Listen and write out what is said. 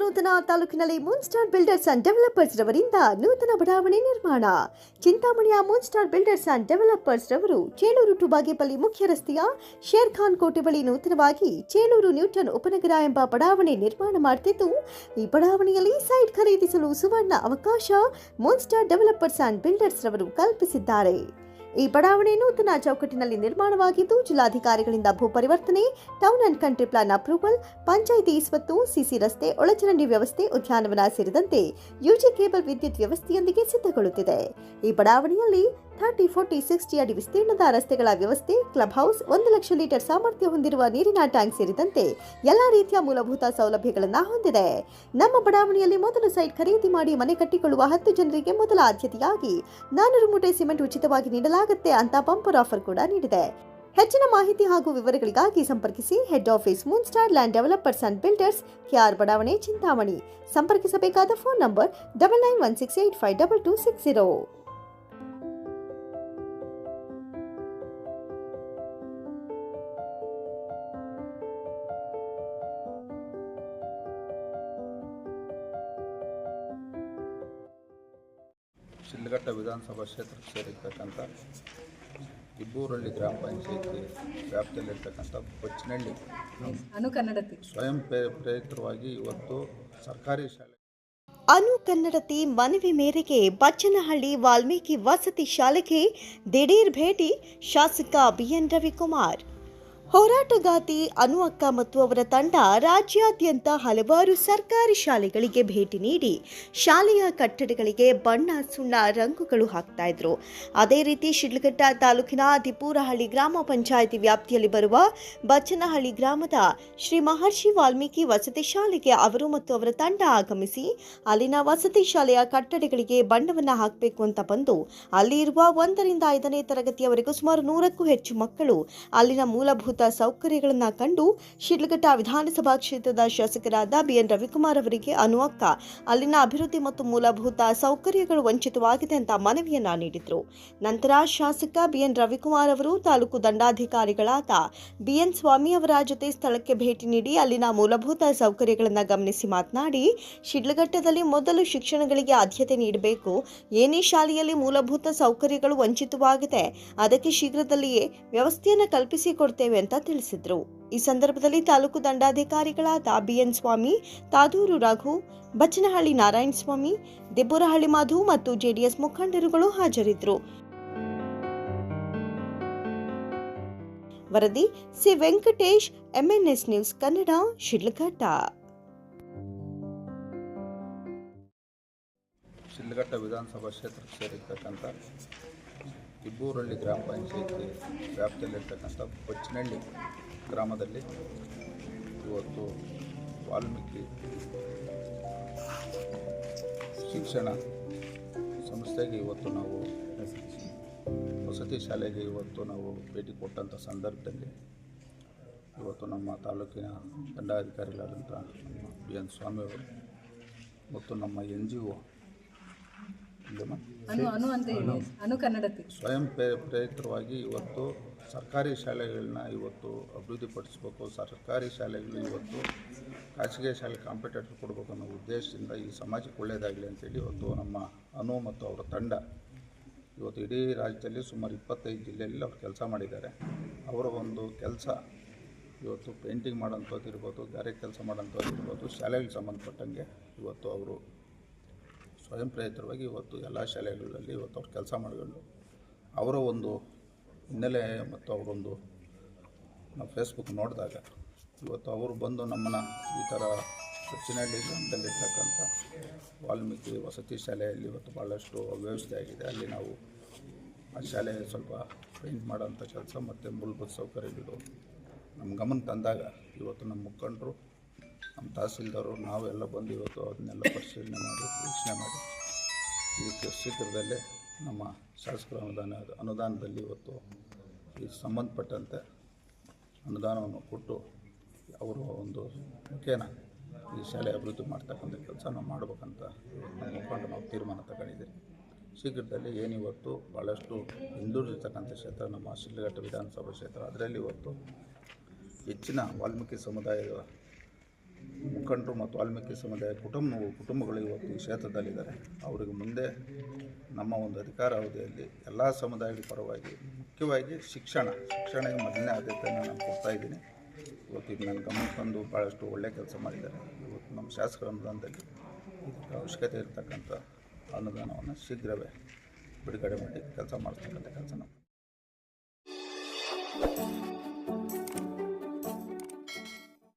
ನೂತನ ತಾಲೂಕಿನಲ್ಲಿ Moonstar builders and developers ರವರಿಂದ ನೂತನ ಬಡಾವಣೆ ನಿರ್ಮಾಣ. ಚಿಂತಾಮಣಿಯ ಮೂನ್ಸ್ಟಾರ್ ಬಿಲ್ಡರ್ಸ್ ಅಂಡ್ ಡೆವಲಪರ್ಸ್ ರವರು ಚೇಳೂರು ಟು ಬಾಗೇಪಲ್ಲಿ ಮುಖ್ಯ ರಸ್ತೆಯ ಶೇರ್ ಖಾನ್ ಕೋಟೆ ಬಳಿ ನೂತನವಾಗಿ ಚೇಳೂರು ನ್ಯೂಟನ್ ಉಪನಗರ ಎಂಬ ಬಡಾವಣೆ ನಿರ್ಮಾಣ ಮಾಡುತ್ತಿದ್ದು ಈ ಬಡಾವಣೆಯಲ್ಲಿ ಸೈಟ್ ಖರೀದಿಸಲು ಸುವರ್ಣ ಅವಕಾಶ ಮೂನ್ಸ್ಟಾರ್ ಡೆವಲಪರ್ಸ್ ಅಂಡ್ ಬಿಲ್ಡರ್ಸ್ ರವರು ಕಲ್ಪಿಸಿದ್ದಾರೆ. ಈ ಬಡಾವಣೆ ನೂತನ ಚೌಕಟ್ಟಿನಲ್ಲಿ ನಿರ್ಮಾಣವಾಗಿದ್ದು, ಜಿಲ್ಲಾಧಿಕಾರಿಗಳಿಂದ ಭೂ ಪರಿವರ್ತನೆ town and country plan approval, panchayat ಇಸ್ವತ್ತು CC ರಸ್ತೆ, ಒಳಚರಂಡಿ ವ್ಯವಸ್ಥೆ, ಉದ್ಯಾನವನ ಸೇರಿದಂತೆ ಯುಜಿ ಕೇಬಲ್ ವಿದ್ಯುತ್ ವ್ಯವಸ್ಥೆಯೊಂದಿಗೆ ಸಿದ್ಧಗೊಳ್ಳುತ್ತಿದೆ. ಈ ಬಡಾವಣೆಯಲ್ಲಿ ಥರ್ಟಿ, ಫೋರ್ಟಿ, ಸಿಕ್ಸ್ಟಿ ಅಡಿ ವಿಸ್ತೀರ್ಣದ ರಸ್ತೆಗಳ ವ್ಯವಸ್ಥೆ, ಕ್ಲಬ್ ಹೌಸ್, ಒಂದು ಲಕ್ಷ ಲೀಟರ್ ಸಾಮರ್ಥ್ಯ ಹೊಂದಿರುವ ನೀರಿನ ಟ್ಯಾಂಕ್ ಸೇರಿದಂತೆ ಎಲ್ಲಾ ರೀತಿಯ ಮೂಲಭೂತ ಸೌಲಭ್ಯಗಳನ್ನು ಹೊಂದಿದೆ. ನಮ್ಮ ಬಡಾವಣೆಯಲ್ಲಿ ಮೊದಲು ಸೈಟ್ ಖರೀದಿ ಮಾಡಿ ಮನೆ ಕಟ್ಟಿಕೊಳ್ಳುವ ಹತ್ತು ಜನರಿಗೆ ಮೊದಲ ಆದ್ಯತೆಯಾಗಿ ನಾನೂರು ಮೂಟೆ ಸಿಮೆಂಟ್ ಉಚಿತವಾಗಿ ನೀಡಲಾಗುತ್ತೆ ಅಂತ ಬಂಪರ್ ಆಫರ್ ಕೂಡ ನೀಡಿದೆ. ಹೆಚ್ಚಿನ ಮಾಹಿತಿ ಹಾಗೂ ವಿವರಗಳಿಗಾಗಿ ಸಂಪರ್ಕಿಸಿ head office moon star land developers and builders KR ಬಡಾವಣೆ, Chintamani. ಸಂಪರ್ಕಿಸಬೇಕಾದ phone number double nine one six eight five double two six zero Sidlaghatta ವಿಧಾನಸಭಾ ಕ್ಷೇತ್ರಕ್ಕೆ ಸೇರಿರ್ತಕ್ಕಂಥ ಇಬ್ಬೂರಳ್ಳಿ ಗ್ರಾಮ ಪಂಚಾಯತಿ ವ್ಯಾಪ್ತಿಯಲ್ಲಿರ್ತಕ್ಕಂಥ ಬಚ್ಚನಹಳ್ಳಿ. ಅನು ಕನ್ನಡತಿ. ಸ್ವಯಂ ಪ್ರೇ- ಪ್ರೇರಿತವಾಗಿ ಇವತ್ತು ಸರ್ಕಾರಿ ಶಾಲೆ ಅನು ಕನ್ನಡತಿ ಮನವಿ ಮೇರೆಗೆ ಬಚ್ಚನಹಳ್ಳಿ ವಾಲ್ಮೀಕಿ ವಸತಿ ಶಾಲೆಗೆ ದಿಢೀರ್ ಭೇಟಿ ಶಾಸಕ ಬಿಎನ್ ರವಿಕುಮಾರ್. ಹೋರಾಟಗಾತಿ ಅನು ಅಕ್ಕ ಮತ್ತು ಅವರ ತಂಡ ರಾಜ್ಯಾದ್ಯಂತ ಹಲವಾರು ಸರ್ಕಾರಿ ಶಾಲೆಗಳಿಗೆ ಭೇಟಿ ನೀಡಿ ಶಾಲೆಯ ಕಟ್ಟಡಗಳಿಗೆ ಬಣ್ಣ ಸುಣ್ಣ ರಂಗುಗಳು ಹಾಕ್ತಾ ಇದ್ರು. ಅದೇ ರೀತಿ ಶಿಡ್ಲಘಟ್ಟ ತಾಲೂಕಿನ ದಿಪೂರಹಳ್ಳಿ ಗ್ರಾಮ ಪಂಚಾಯಿತಿ ವ್ಯಾಪ್ತಿಯಲ್ಲಿ ಬರುವ ಬಚ್ಚನಹಳ್ಳಿ ಗ್ರಾಮದ ಶ್ರೀ ಮಹರ್ಷಿ ವಾಲ್ಮೀಕಿ ವಸತಿ ಶಾಲೆಗೆ ಅವರು ಮತ್ತು ಅವರ ತಂಡ ಆಗಮಿಸಿ ಅಲ್ಲಿನ ವಸತಿ ಶಾಲೆಯ ಕಟ್ಟಡಗಳಿಗೆ ಬಣ್ಣವನ್ನು ಹಾಕಬೇಕು ಅಂತ ಬಂದು ಅಲ್ಲಿ ಇರುವ ಒಂದರಿಂದ ಐದನೇ ತರಗತಿಯವರೆಗೂ ಸುಮಾರು ನೂರಕ್ಕೂ ಹೆಚ್ಚು ಮಕ್ಕಳು ಅಲ್ಲಿನ ಮೂಲಭೂತ ಸೌಕರ್ಯಗಳನ್ನ ಕಂಡು ಶಿಡ್ಲಘಟ್ಟ ವಿಧಾನಸಭಾ ಕ್ಷೇತ್ರದ ಶಾಸಕರಾದ ಬಿಎನ್ ರವಿಕುಮಾರ್ ಅವರಿಗೆ ಅನುವಕ್ಕ ಅಲ್ಲಿನ ಅಭಿವೃದ್ಧಿ ಮತ್ತು ಮೂಲಭೂತ ಸೌಕರ್ಯಗಳು ವಂಚಿತವಾಗಿದೆ ಅಂತ ಮನವಿಯನ್ನ ನೀಡಿದರು. ನಂತರ ಶಾಸಕ ಬಿಎನ್ ರವಿಕುಮಾರ್ ಅವರು ತಾಲೂಕು ದಂಡಾಧಿಕಾರಿಗಳಾದ ಬಿಎನ್ ಸ್ವಾಮಿ ಅವರ ಜೊತೆ ಸ್ಥಳಕ್ಕೆ ಭೇಟಿ ನೀಡಿ ಅಲ್ಲಿನ ಮೂಲಭೂತ ಸೌಕರ್ಯಗಳನ್ನು ಗಮನಿಸಿ ಮಾತನಾಡಿ, ಶಿಡ್ಲಘಟ್ಟದಲ್ಲಿ ಮೊದಲು ಶಿಕ್ಷಣಗಳಿಗೆ ಆದ್ಯತೆ ನೀಡಬೇಕು. ಏನೇ ಶಾಲೆಯಲ್ಲಿ ಮೂಲಭೂತ ಸೌಕರ್ಯಗಳು ವಂಚಿತವಾಗಿದೆ, ಅದಕ್ಕೆ ಶೀಘ್ರದಲ್ಲಿಯೇ ವ್ಯವಸ್ಥೆಯನ್ನು ಕಲ್ಪಿಸಿಕೊಡ್ತೇವೆ ಅಂತ ತಿಳಿಸಿದ್ರು. ಈ ಸಂದರ್ಭದಲ್ಲಿ ತಾಲೂಕು ದಂಡಾಧಿಕಾರಿಗಳಾದ ಬಿಎನ್ ಸ್ವಾಮಿ, ತಾದೂರು ರಘು, ಬಚ್ಚನಹಳ್ಳಿ ನಾರಾಯಣ ಸ್ವಾಮಿ ದೆಬ್ಬೂರಹಳ್ಳಿ ಮಾಧು ಮತ್ತು ಜೆಡಿಎಸ್ ಮುಖಂಡರುಗಳು ಹಾಜರಿದ್ದರು ವರದಿ C. Venkatesh MNS news Kannada, Sidlaghatta. Sidlaghatta ವಿಧಾನಸಭಾ ಕ್ಷೇತ್ರಕ್ಕೆ ಸೇರಿರ್ತಕ್ಕಂಥ ಇಬ್ಬೂರಳ್ಳಿ ಗ್ರಾಮ ಪಂಚಾಯಿತಿ ವ್ಯಾಪ್ತಿಯಲ್ಲಿರ್ತಕ್ಕಂಥ ಬಚ್ಚನಹಳ್ಳಿ ಗ್ರಾಮದಲ್ಲಿ ಇವತ್ತು ವಾಲ್ಮೀಕಿ ಶಿಕ್ಷಣ ಸಂಸ್ಥೆಗೆ ಇವತ್ತು ನಾವು ವಸತಿ ಶಾಲೆಗೆ ಇವತ್ತು ನಾವು ಭೇಟಿ ಕೊಟ್ಟಂಥ ಸಂದರ್ಭದಲ್ಲಿ ಇವತ್ತು ನಮ್ಮ ತಾಲೂಕಿನ ದಂಡಾಧಿಕಾರಿಗಳಾದಂಥ ಬಿ ಎನ್ ಸ್ವಾಮಿಯವರು ಮತ್ತು ನಮ್ಮ ಎನ್ ಜಿ ಒ ಅನು ಸ್ವಯಂ ಪ್ರೇ ಪ್ರೇರಿತವಾಗಿ ಇವತ್ತು ಸರ್ಕಾರಿ ಶಾಲೆಗಳನ್ನ ಇವತ್ತು ಅಭಿವೃದ್ಧಿಪಡಿಸಬೇಕು. ಸರ್ಕಾರಿ ಶಾಲೆಗಳು ಇವತ್ತು ಖಾಸಗಿ ಶಾಲೆ ಕಾಂಪಿಟೇಟರ್ ಕೊಡಬೇಕು ಅನ್ನೋ ಉದ್ದೇಶದಿಂದ ಈ ಸಮಾಜಕ್ಕೆ ಒಳ್ಳೆಯದಾಗಲಿ ಅಂತೇಳಿ ಇವತ್ತು ನಮ್ಮ ಅನು ಮತ್ತು ಅವರ ತಂಡ ಇವತ್ತು ಇಡೀ ರಾಜ್ಯದಲ್ಲಿ ಸುಮಾರು ಇಪ್ಪತ್ತೈದು ಜಿಲ್ಲೆಯಲ್ಲಿ ಅವರು ಕೆಲಸ ಮಾಡಿದ್ದಾರೆ. ಅವರ ಒಂದು ಕೆಲಸ ಇವತ್ತು ಪೇಂಟಿಂಗ್ ಮಾಡೋಂಥದ್ದು ಇರ್ಬೋದು ಗಾರೆ ಕೆಲಸ ಮಾಡೋಂಥದ್ದು ಇರ್ಬೋದು ಶಾಲೆಗಳಿಗೆ ಸಂಬಂಧಪಟ್ಟಂಗೆ ಇವತ್ತು ಅವರು ಸ್ವಯಂ ಪ್ರೇರಿತವಾಗಿ ಇವತ್ತು ಎಲ್ಲ ಶಾಲೆಗಳಲ್ಲಿ ಇವತ್ತು ಅವ್ರು ಕೆಲಸ ಮಾಡಿಕೊಂಡು ಅವರ ಒಂದು ಹಿನ್ನೆಲೆ ಮತ್ತು ಅವರೊಂದು ನಾವು ಫೇಸ್ಬುಕ್ ನೋಡಿದಾಗ ಇವತ್ತು ಅವರು ಬಂದು ನಮ್ಮನ್ನು ಈ ಥರ ದಕ್ಷಿಣಹಳ್ಳಿ ಗ್ರಾಮದಲ್ಲಿರ್ತಕ್ಕಂಥ ವಾಲ್ಮೀಕಿ ವಸತಿ ಶಾಲೆಯಲ್ಲಿ ಇವತ್ತು ಭಾಳಷ್ಟು ಅವ್ಯವಸ್ಥೆ ಆಗಿದೆ. ಅಲ್ಲಿ ನಾವು ಆ ಶಾಲೆ ಸ್ವಲ್ಪ ಪೇಂಟ್ ಮಾಡೋಂಥ ಕೆಲಸ ಮತ್ತು ಮೂಲಭೂತ ಸೌಕರ್ಯಗಳು ನಮ್ಮ ಗಮನ ತಂದಾಗ ಇವತ್ತು ನಮ್ಮ ಮುಖಂಡರು ನಮ್ಮ ತಹಸೀಲ್ದಾರು, ನಾವೆಲ್ಲ ಬಂದು ಇವತ್ತು ಅದನ್ನೆಲ್ಲ ಪರಿಶೀಲನೆ ಮಾಡಿ, ವೀಕ್ಷಣೆ ಮಾಡಿ. ಇದಕ್ಕೆ ಶೀಘ್ರದಲ್ಲೇ ನಮ್ಮ ಶಾಸಕರ ಅನುದಾನ, ಅನುದಾನದಲ್ಲಿ ಇವತ್ತು ಈ ಸಂಬಂಧಪಟ್ಟಂತೆ ಅನುದಾನವನ್ನು ಕೊಟ್ಟು ಅವರು ಒಂದು ಮುಖೇನ ಈ ಶಾಲೆ ಅಭಿವೃದ್ಧಿ ಮಾಡ್ತಕ್ಕಂಥ ಕೆಲಸ ನಾವು ಮುಖಂಡ ನಾವು ತೀರ್ಮಾನ ತಗೊಂಡಿದ್ದೀವಿ ಶೀಘ್ರದಲ್ಲಿ ಏನಿವತ್ತು ಭಾಳಷ್ಟು ಹಿಂದುಳಿದಿರ್ತಕ್ಕಂಥ ಕ್ಷೇತ್ರ, ನಮ್ಮ ಶಿಲ್ಲಘಟ್ಟ ವಿಧಾನಸಭಾ ಕ್ಷೇತ್ರ, ಅದರಲ್ಲಿ ಇವತ್ತು ಹೆಚ್ಚಿನ ವಾಲ್ಮೀಕಿ ಸಮುದಾಯದ ಮುಖಂಡರು ಮತ್ತು ವಾಲ್ಮೀಕಿ ಸಮುದಾಯ ಕುಟುಂಬ, ಕುಟುಂಬಗಳು ಇವತ್ತು ಕ್ಷೇತ್ರದಲ್ಲಿದ್ದಾರೆ. ಅವರಿಗೆ ಮುಂದೆ ನಮ್ಮ ಒಂದು ಅಧಿಕಾರ ಅವಧಿಯಲ್ಲಿ ಎಲ್ಲ ಸಮುದಾಯಗಳ ಪರವಾಗಿ ಮುಖ್ಯವಾಗಿ ಶಿಕ್ಷಣ ಶಿಕ್ಷಣಕ್ಕೆ ಮೊದಲನೇ ಆದ್ಯತೆಯನ್ನು ನಾನು ಕೊಡ್ತಾ ಇದ್ದೀನಿ. ಇವತ್ತು ಇದು ನನ್ನ ಗಮನಕ್ಕೆ ತಂದು ಭಾಳಷ್ಟು ಒಳ್ಳೆಯ ಕೆಲಸ ಮಾಡಿದ್ದಾರೆ. ಇವತ್ತು ನಮ್ಮ ಶಾಸಕರ ಅನುದಾನದಲ್ಲಿ ಅವಶ್ಯಕತೆ ಇರತಕ್ಕಂಥ ಅನುದಾನವನ್ನು ಶೀಘ್ರವೇ ಬಿಡುಗಡೆ ಮಾಡಿ, ಕೆಲಸ ಮಾಡ್ತಕ್ಕಂಥ ಕೆಲಸ ನಾವು